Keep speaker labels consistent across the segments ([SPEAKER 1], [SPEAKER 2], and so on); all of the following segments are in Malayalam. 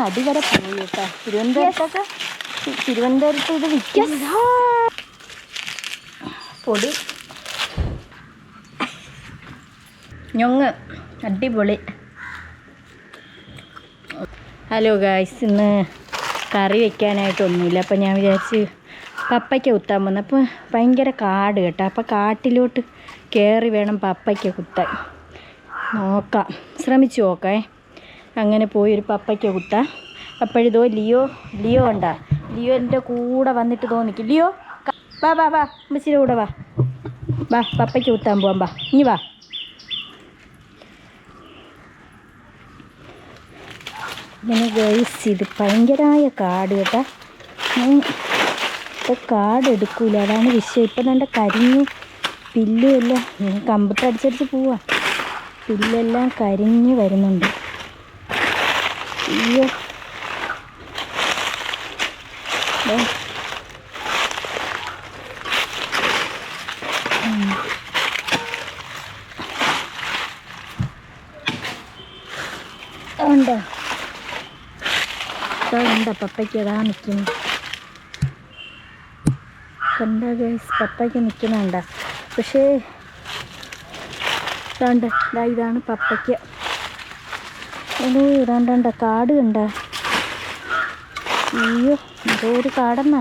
[SPEAKER 1] അടി വരെ പോയി കേട്ടോ തിരുവനന്തപുരത്തൊക്കെ തിരുവനന്തപുരത്ത് ഇത് വിൽക്കാൻ പൊടി. ഞൊങ്ങ്. അടിപൊളി. ഹലോ ഗായ്സ് ഇന്ന് കറി വെക്കാനായിട്ടൊന്നുമില്ല. അപ്പം ഞാൻ വിചാരിച്ച് പപ്പയ്ക്ക കുത്താൻ വന്നു അപ്പോൾ ഭയങ്കര കാട് കേട്ടോ. അപ്പോൾ കാട്ടിലോട്ട് കയറി വേണം പപ്പയ്ക്ക കുത്താൻ. നോക്കാം. ശ്രമിച്ചു നോക്കേ അങ്ങനെ പോയി ഒരു പപ്പയ്ക്ക കുത്താം. അപ്പോഴിതോ ലിയോ ലിയോ ഉണ്ടാ ലിയോ എന്റെ കൂടെ വന്നിട്ട് തോന്നിക്കും ലിയോ വാ വാ വാ അമ്മച്ചിയുടെ കൂടെ വാ. വാ പപ്പയ്ക്ക് കുത്താൻ പോവാം വാ. ഇനി വാ. ഇങ്ങനെ ഗൈസ് ഇത് ഭയങ്കരമായ കാട് കേട്ടാ. ഇപ്പം കാട് എടുക്കൂല. അതാണ് വിഷയം. ഇപ്പം എന്റെ കരിഞ്ഞ്. പില്ലുമെല്ലാം കമ്പത്തടിച്ചടിച്ച് പോവാ. പില്ലെല്ലാം കരിഞ്ഞ് വരുന്നുണ്ട്. അയ്യോ. ഉണ്ടോ ഉണ്ട് പപ്പയ്ക്ക് അതാ നിൽക്കുന്നു കണ്ട ഗൈസ് പപ്പയ്ക്ക് നിൽക്കുന്നുണ്ട പക്ഷേ ദാ ഇതാണ് പപ്പയ്ക്ക് എടോ ഇടാണ്ടണ്ട കാട് കണ്ട. അയ്യോ എന്തോ ഒരു കാടെന്നാ.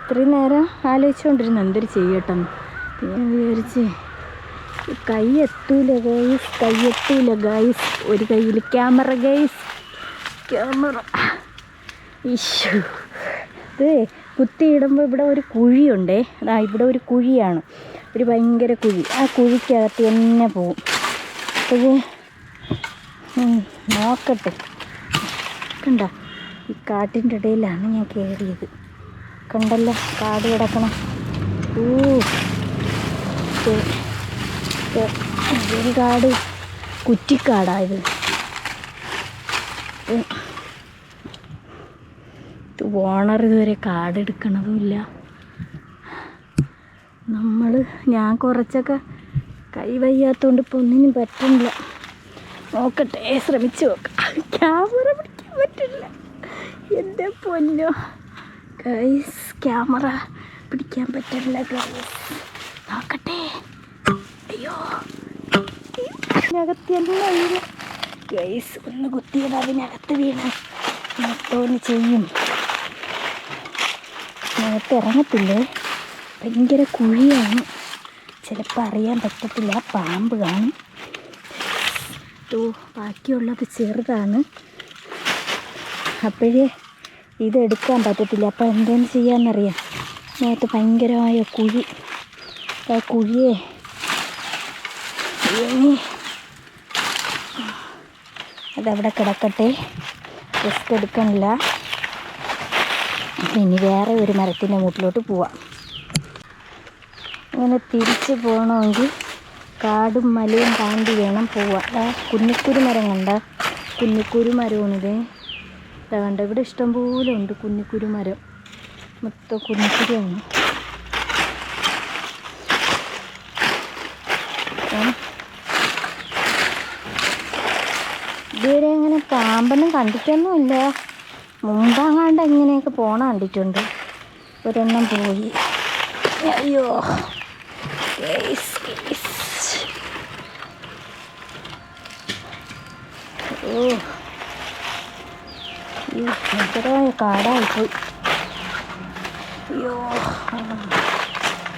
[SPEAKER 1] ഇത്രയും നേരം ആലോചിച്ചുകൊണ്ടിരുന്നു എന്തൊരു ചെയ്യട്ടെന്ന്. ഞാൻ വിചാരിച്ച് കൈ എത്തൂല ഗൈസ് കൈ എത്തൂല ഗൈസ് ഒരു കയ്യിൽ ക്യാമറ ഗൈസ് ക്യാമറ. ഇഷ്യൂ ഇത് കുത്തിയിടുമ്പോൾ ഇവിടെ ഒരു കുഴിയുണ്ടേ. അതാ ഇവിടെ ഒരു കുഴിയാണ്. ഒരു ഭയങ്കര കുഴി. ആ കുഴിക്കകത്ത് തന്നെ പോവും. അപ്പോൾ നോക്കട്ടെ. കണ്ട? ഈ കാട്ടിന്റെ ഇടയിലാണ് ഞാൻ കയറിയത് കണ്ടല്ലോ? കാട് കിടക്കണം. ഊ. ഇത് കാട്. കുറ്റിക്കാടായത് ഓണർ ഇതുവരെ കാട് എടുക്കണതുമില്ല. നമ്മൾ ഞാൻ കുറച്ചൊക്കെ കൈ വയ്യാത്തതുകൊണ്ട് ഇപ്പോൾ ഒന്നിനും പറ്റുന്നില്ല. നോക്കട്ടെ ശ്രമിച്ചു നോക്കാം. ക്യാമറ പിടിക്കാൻ പറ്റില്ല. എന്റെ പൊന്നോ. ഗൈസ് ക്യാമറ പിടിക്കാൻ പറ്റില്ല ഗൈസ് നോക്കട്ടെ. അയ്യോ. അതിനകത്ത് തന്നെ വീണ ഗൈസ് ഒന്ന് കുത്തിയത് അതിനകത്ത് വീണ്. മൊത്തം ചെയ്യും. അതിനകത്ത് ഇറങ്ങത്തില്ലേ? ഭയങ്കര കുഴിയാണ്. ചിലപ്പോൾ അറിയാൻ പറ്റത്തില്ല. പാമ്പ് കാണും. ഓ ബാക്കിയുള്ളത് ചെറുതാണ്. അപ്പോഴേ ഇതെടുക്കാൻ പറ്റത്തില്ല. അപ്പോൾ എന്തേലും ചെയ്യാമെന്നറിയാം നേരത്തെ ഭയങ്കരമായ കുഴി. ആ കുഴിയെ അതവിടെ കിടക്കട്ടെ. റിസ്ക് എടുക്കണില്ല. ഇനി വേറെ ഒരു മരത്തിന്റെ മുട്ടിലോട്ട് പോവാം. ഇങ്ങനെ തിരിച്ച് പോകണമെങ്കിൽ കാടും മലയും താണ്ടി വേണം പോവാൻ. ആ കുന്നിക്കുരു മരം കണ്ട? കുന്നിക്കുരു മരമാണിത്. കണ്ട? ഇവിടെ ഇഷ്ടംപോലെ ഉണ്ട് കുന്നിക്കുരു മരം. മൊത്തം കുന്നിക്കുരുവാണ്. ഉം. ഇതുവരെ അങ്ങനെ പാമ്പൊന്നും കണ്ടിട്ടൊന്നുമില്ല. മുമ്പാങ്ങാണ്ട് എങ്ങനെയൊക്കെ പോണ കണ്ടിട്ടുണ്ട്. ഒരെണ്ണം പോയി. അയ്യോ. ഓ. ഈ ഭയങ്കരമായ കാടായിപ്പോയി. അയ്യോ.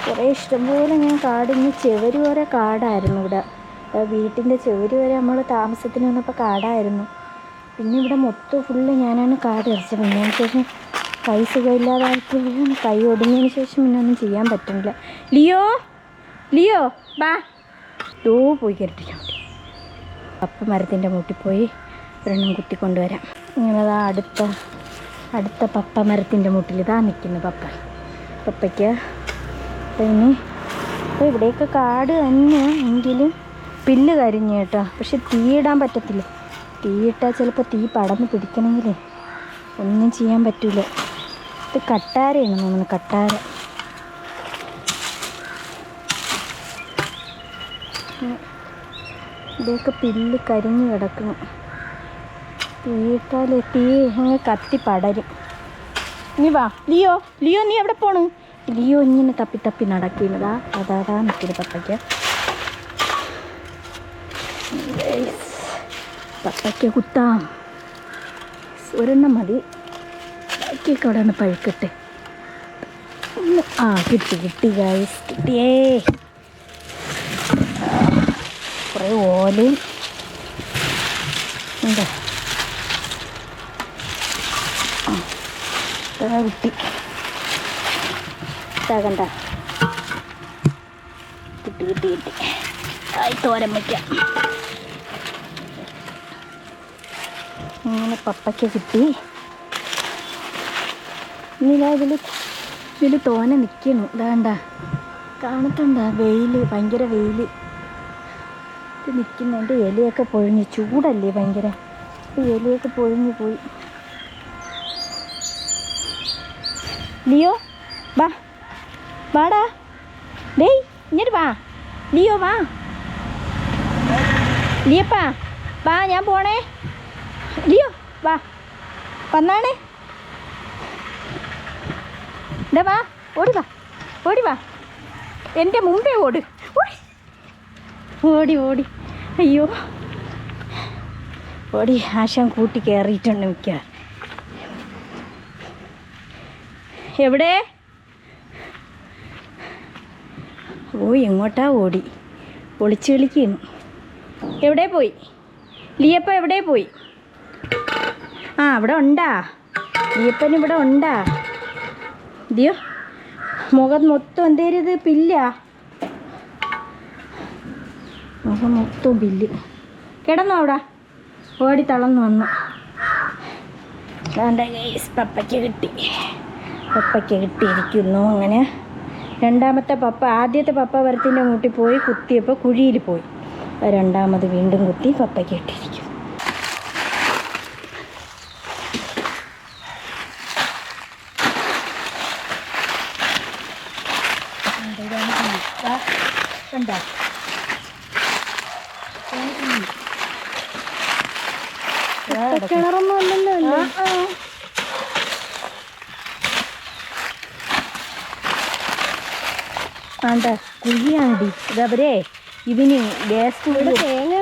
[SPEAKER 1] കുറേ ഇഷ്ടംപോലെ ഞാൻ കാടിന്ന് ചെവരി വരെ കാടായിരുന്നു ഇവിടെ. വീട്ടിന്റെ ചെവരി വരെ നമ്മൾ താമസത്തിന് വന്നപ്പോൾ കാടായിരുന്നു. പിന്നെ ഇവിടെ മൊത്തം ഫുള്ള് ഞാനാണ് കാട് ഇറച്ചത് പിന്നെ ശേഷം കൈ സുഖമില്ലാതായപ്പോഴും കൈ ഒടിഞ്ഞതിന് ശേഷം പിന്നെ ഒന്നും ചെയ്യാൻ പറ്റുന്നില്ല. ലിയോ? ലിയോ ബാ. ലോ പോയി കയറിട്ടില്ല. അപ്പം മരത്തിന്റെ മൂട്ടിൽ പോയി. ഒരെണ്ണം കുത്തിക്കൊണ്ടുവരാം. ഇങ്ങനെ ദാ അടുത്ത അടുത്ത പപ്പ മരത്തിന്റെ മുട്ടിൽ ഇതാ നിൽക്കുന്നു പപ്പ. പപ്പയ്ക്ക് ഇനി അപ്പോൾ ഇവിടെയൊക്കെ കാട് തന്നെ എങ്കിലും പില്ല് കരിഞ്ഞു കേട്ടോ. പക്ഷെ തീയിടാൻ പറ്റത്തില്ല. തീയിട്ടാൽ ചിലപ്പോൾ തീ പടന്ന് പിടിക്കണമെങ്കിൽ ഒന്നും ചെയ്യാൻ പറ്റില്ല ഇത് കട്ടാരയാണ് തോന്നുന്നു കട്ടാര. ഇതൊക്കെ പില്ല് കരിഞ്ഞു കിടക്കണം തീയിട്ടാൽ തീ അങ്ങ് കത്തി പടരും. നീ വാ ലിയോ ലിയോ നീ എവിടെ പോണു? ലിയോ ഇങ്ങനെ തപ്പി തപ്പി നടക്കുന്നതാ. അതാടാ നിൽക്കുന്നത് പപ്പയ്ക്ക്. പപ്പയ്ക്ക് കുത്താം. ഒരെണ്ണം മതി. അവിടെ ഒന്ന് പഴുക്കട്ടെ. ആ കിട്ടി കിട്ടി ഗൈസ് കിട്ടിയേ. കുറേ ഓലയും. ഉണ്ട് ആ, ഇതാ കിട്ടി ഇതാകണ്ട കിട്ടി കിട്ടി കിട്ടി. ആയി തോരൻ വയ്ക്കാം ഇങ്ങനെ പപ്പയ്ക്ക് കിട്ടി. ഇനി ഇതിൽ ഇതിൽ തോന നിൽക്കണു ഇതാണ്ട കാണത്തുണ്ട? വെയിൽ ഭയങ്കര വെയിൽ ഇത് നിൽക്കുന്നതിന്റെ ഇലയൊക്കെ പൊഴിഞ്ഞ്. ചൂടല്ലേ ഭയങ്കര. ഇലയൊക്കെ പൊഴിഞ്ഞ് പോയി. ലിയോ വാ. വാടാ. ഡേയ് ഇങ്ങോട്ട് വാ. ലിയോ വാ. ലിയപ്പാ വാ ഞാൻ പോണേ. ലിയോ വാ. വന്നാണേ. ഇതാ വാ ഓടി വാ. ഓടി വാ. എന്റെ മുമ്പേ ഓട്. ഓടി. ഓടി അയ്യോ. ഓടി ആശം കൂട്ടി കയറിയിട്ടുണ്ട് മിക്ക എവിടെ? ഓ എങ്ങോട്ടാ ഓടി? ഒളിച്ചു കളിക്കുന്നു. എവിടെ പോയി? ലിയപ്പ എവിടെ പോയി? ആ അവിടെ ഉണ്ടാ. ലിയപ്പൻ ഇവിടെ ഉണ്ടാ. ഇതിയോ മുഖം മൊത്തം എന്തേലും ഇത് പില്ല. മുഖം മൊത്തം പില്ല്. കിടന്നു അവിടെ? ഓടി തളർന്നു വന്നു. പപ്പയ്ക്ക് കിട്ടി. പപ്പയ്ക്ക് കിട്ടിയിരിക്കുന്നു. അങ്ങനെ രണ്ടാമത്തെ പപ്പ ആദ്യത്തെ പപ്പ വരത്തിന്റെ മൂട്ടിൽ പോയി കുത്തിയപ്പോൾ കുഴിയിൽ പോയി. രണ്ടാമത് വീണ്ടും കുത്തി പപ്പയ്ക്ക് കിട്ടിയിരിക്കും കണ്ടോ
[SPEAKER 2] കിണറൊന്നും അല്ലല്ലോ അല്ലേ
[SPEAKER 1] ആ, ആ. ആണ്ട കുഴിയാണ്ടി. ഇതവരെ ഇവന് വേസ്റ്റ്
[SPEAKER 2] ഇവിടെ തേങ്ങ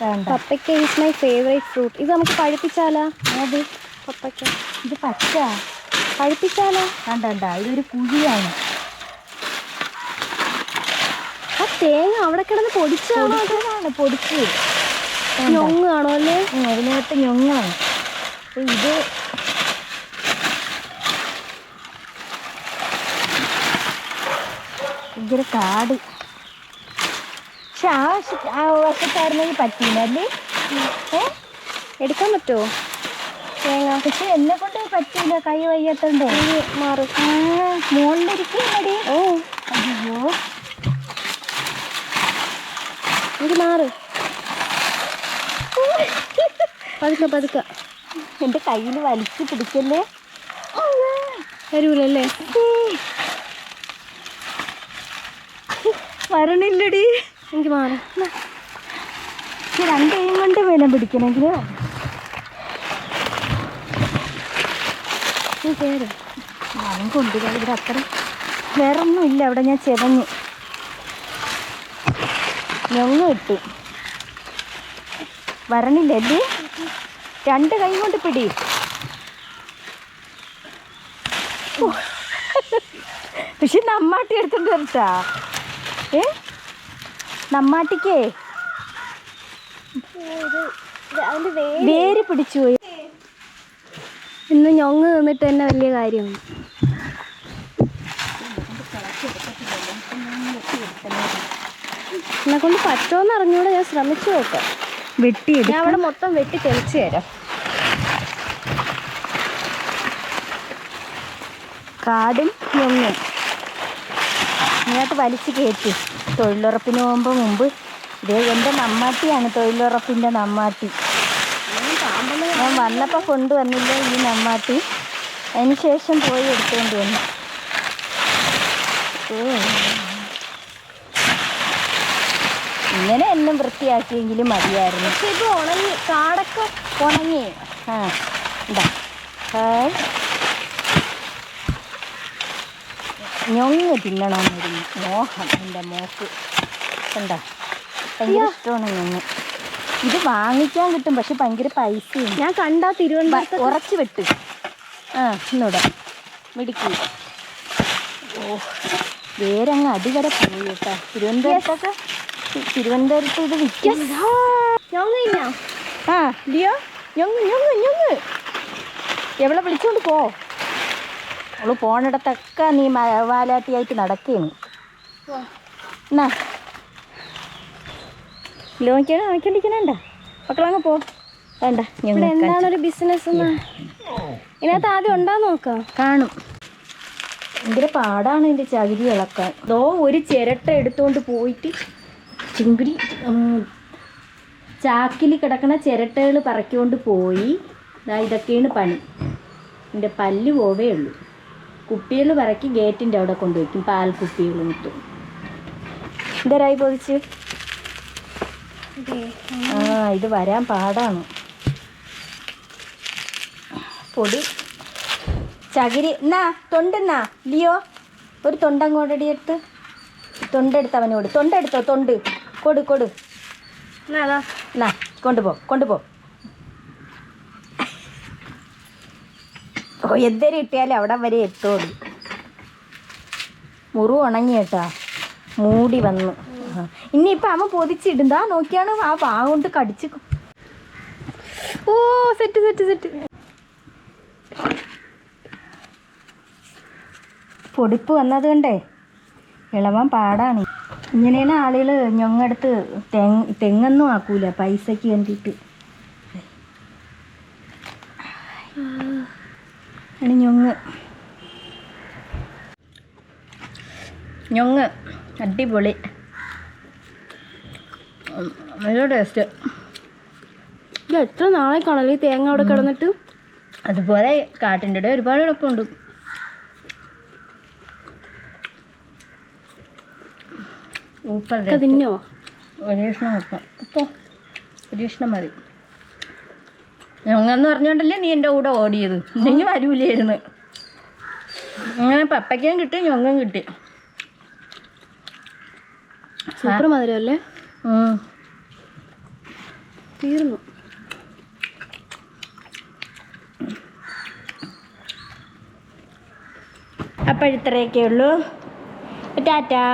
[SPEAKER 1] വേണ്ട
[SPEAKER 2] പപ്പയ്ക്ക ഈസ് മൈ ഫേവറേറ്റ് ഫ്രൂട്ട് ഇത് നമുക്ക് പഴുപ്പിച്ചാലാ?
[SPEAKER 1] അത്
[SPEAKER 2] പപ്പയ്ക്ക.
[SPEAKER 1] ഇത് പച്ച.
[SPEAKER 2] പഴുപ്പിച്ചാലോ?
[SPEAKER 1] കണ്ട കണ്ട ഇതൊരു കുഴിയാണ്.
[SPEAKER 2] ആ തേങ്ങ അവിടെ കിടന്ന് പൊടിച്ചാണോ
[SPEAKER 1] പൊടിച്ച്.
[SPEAKER 2] ഞൊങ്ങാണോ അല്ലേ?
[SPEAKER 1] അതിനകത്ത് ഞൊങ്ങാണ്. ഇത് ഭയങ്കര കാട്. പക്ഷെ ആ ആ വശത്തായിരുന്നെങ്കിൽ പറ്റിയില്ല അല്ലേ? ഏ?
[SPEAKER 2] എടുക്കാൻ പറ്റുമോ തേങ്ങ.
[SPEAKER 1] പക്ഷെ എന്നെ കൊണ്ട് പറ്റിയില്ല. കൈ വയ്യാത്തോണ്ട്.
[SPEAKER 2] മാറും.
[SPEAKER 1] ആ മുകളിലിരിക്കുന്നടി
[SPEAKER 2] ഓ.
[SPEAKER 1] അയ്യോ.
[SPEAKER 2] ഇത് മാറ്. പതുക്കെ പതുക്കെ.
[SPEAKER 1] എന്റെ കയ്യിൽ വലിച്ചു പിടിക്കല്ലേ?
[SPEAKER 2] വരൂലല്ലേ?
[SPEAKER 1] വരണില്ലടി.
[SPEAKER 2] എനിക്ക് മാറി.
[SPEAKER 1] രണ്ടേയും രണ്ട് കൈയും കൊണ്ട് ബലം പിടിക്കണമെങ്കിൽ
[SPEAKER 2] നീ കയറ്
[SPEAKER 1] ഞാനും കൊണ്ടുപോയി. ഇവിടെ അത്ര വേറെ ഒന്നും ഇല്ല അവിടെ ഞാൻ ചെതഞ്ഞു. ഇട്ടു. വരണില്ല എന്ത് രണ്ട് കൈ കൊണ്ട് പിടി. പക്ഷെ നമ്മാട്ടി എടുത്തിട്ട് വരട്ടാ. ഏ? നമ്മാട്ടിക്കേ.
[SPEAKER 2] വേര്
[SPEAKER 1] വേര് പിടിച്ചു പോയി.
[SPEAKER 2] ഇന്ന് ഞൊങ്ങ് നിന്നിട്ട് തന്നെ വലിയ കാര്യമാണ് എന്നെ കൊണ്ട് പറ്റുമെന്ന് അറിഞ്ഞൂടെ ഞാൻ ശ്രമിച്ചു നോക്കാം.
[SPEAKER 1] വെട്ടി
[SPEAKER 2] ഞാൻ അവിടെ മൊത്തം വെട്ടി തെളിച്ചു തരാം.
[SPEAKER 1] കാടും ഞൊങ്ങും. ഇതിനകത്ത് വലിച്ചു കയറ്റി. തൊഴിലുറപ്പിന് പോകുമ്പോൾ മുമ്പ് ഇതേ എന്റെ നമ്മാട്ടിയാണ് തൊഴിലുറപ്പിന്റെ നമ്മാട്ടി. ഞാൻ വന്നപ്പോൾ കൊണ്ടുവന്നില്ല ഈ നമ്മാട്ടി? അതിന് ശേഷം പോയി എടുത്തുകൊണ്ട് വന്നു. ഇങ്ങനെ എന്നും വൃത്തിയാക്കിയെങ്കിലും മതിയായിരുന്നു.
[SPEAKER 2] പക്ഷെ ഇത് ഉണങ്ങി കാടൊക്കെ
[SPEAKER 1] ഉണങ്ങി. ആ ഇതാ. ഞൊങ്ങ് തിന്നണമെന്നൊരു മോഹം എന്റെ മോക്ക്. കണ്ടോ? ഭയങ്കര ഇഷ്ടമാണ് ഞൊങ്ങ് ഇത് വാങ്ങിക്കാൻ കിട്ടും പക്ഷെ ഭയങ്കര പൈസയും.
[SPEAKER 2] ഞാൻ കണ്ടാ തിരുവനന്തപുരത്ത്
[SPEAKER 1] ഉറച്ചു വെട്ട്. ആ ഇന്നൂടെ. മിടുക്കി. ഓ വേരങ്ങ് അടിവരെ പോയി കേട്ടോ. തിരുവനന്തപുരത്തൊക്കെ തിരുവനന്തപുരത്ത് ഇത് വിൽക്കാൻ
[SPEAKER 2] ഞങ്ങില്ല
[SPEAKER 1] ആ ലിയോ? ഞൊങ്ങ് ഞൊങ്ങ് ഞൊങ്ങ്. എവിടെ വിളിച്ചോണ്ട് പോ. അവൾ പോണിടത്തൊക്കെ നീ വാലാട്ടിയായിട്ട് നടക്കുകയാണ് എന്നാ ലോണിക്കാണ് നോക്കിണ്ടിരിക്കണണ്ട മക്കളങ്ങ് പോ. വേണ്ട
[SPEAKER 2] ഇവിടെ
[SPEAKER 1] ഞങ്ങൾ
[SPEAKER 2] എന്താണ് ഒരു ബിസിനസ് ഇതിനകത്ത് ആദ്യം ഉണ്ടാന്ന് നോക്കാം.
[SPEAKER 1] കാണും. ഭയങ്കര പാടാണ് എന്റെ ചകിരി ഇളക്കാൻ. ദോ ഒരു ചിരട്ട എടുത്തുകൊണ്ട് പോയിട്ട് ചിങ്കുരി ചാക്കിൽ കിടക്കുന്ന ചിരട്ടകൾ പറക്കിക്കൊണ്ട് പോയി. ഇതൊക്കെയാണ് പണി. എന്റെ പല്ല് പോവേ ഉള്ളൂ കുപ്പികൾ പറക്കി ഗേറ്റിന്റെ അവിടെ കൊണ്ടുവയ്ക്കും പാൽ കുപ്പികൾ മുട്ടും എന്തരായി പൊതിച്ച് ആ ഇത് വരാൻ പാടാണ്. പൊടി. ചകിരി. എന്നാ തൊണ്ടെന്നാ ലിയോ ഒരു തൊണ്ടങ്ങോട്ടടി എടുത്ത്. തൊണ്ടെടുത്ത് അവനോട്. തൊണ്ടെടുത്തോ തൊണ്ട്. കൊടു കൊടു.
[SPEAKER 2] എന്നാ
[SPEAKER 1] കൊണ്ടുപോ കൊണ്ടുപോ. എന്തേരം ഇട്ടിയാലും അവിടെ വരെ എത്തുള്ളൂ. മുറു ഉണങ്ങി കേട്ടാ. മൂടി വന്നു. ഇനിയിപ്പോൾ അമ്മ പൊതിച്ചിടുന്താ നോക്കിയാണ് ആ പാ കൊണ്ട് കടിച്ച്
[SPEAKER 2] ഓ സെറ്റ് സെറ്റ് സെറ്റ്
[SPEAKER 1] പൊടിപ്പ് വന്നത് കൊണ്ടേ? ഇളവാൻ പാടാണ്. ഇങ്ങനെയാണ് ആളുകൾ ഞങ്ങടുത്ത് തെങ്ങ് തെങ്ങൊന്നും ആക്കൂല പൈസക്ക് വേണ്ടിയിട്ട്. ആണ് ഞൊങ്ങ്. ഞൊങ്ങ് അടിപൊളി. നല്ല ടേസ്റ്റ്.
[SPEAKER 2] ഇത് എത്ര നാളെ കാണല്ലേ ഈ തേങ്ങ അവിടെ കിടന്നിട്ട്?
[SPEAKER 1] അതുപോലെ കാട്ടിന്റെ ഇടയിൽ ഒരുപാട് എളുപ്പമുണ്ട്. ഊപ്പർ
[SPEAKER 2] ഒക്കെ തിന്നോ
[SPEAKER 1] പരീക്ഷണം വെക്കാം ഇപ്പോൾ പരീക്ഷണം മതി. ഞങ്ങന്ന് പറഞ്ഞോണ്ടല്ലേ നീ എന്റെ കൂടെ ഓടിയത്? ഇല്ലെങ്കിൽ വരൂലായിരുന്നു അങ്ങനെ പപ്പയ്ക്കും കിട്ടി ഞൊങ്ങും കിട്ടി.
[SPEAKER 2] സൂപ്പർ മധുരം തീർന്നു.
[SPEAKER 1] അപ്പോൾ ഇത്രയൊക്കെ ഉള്ളൂ. ടാറ്റാ.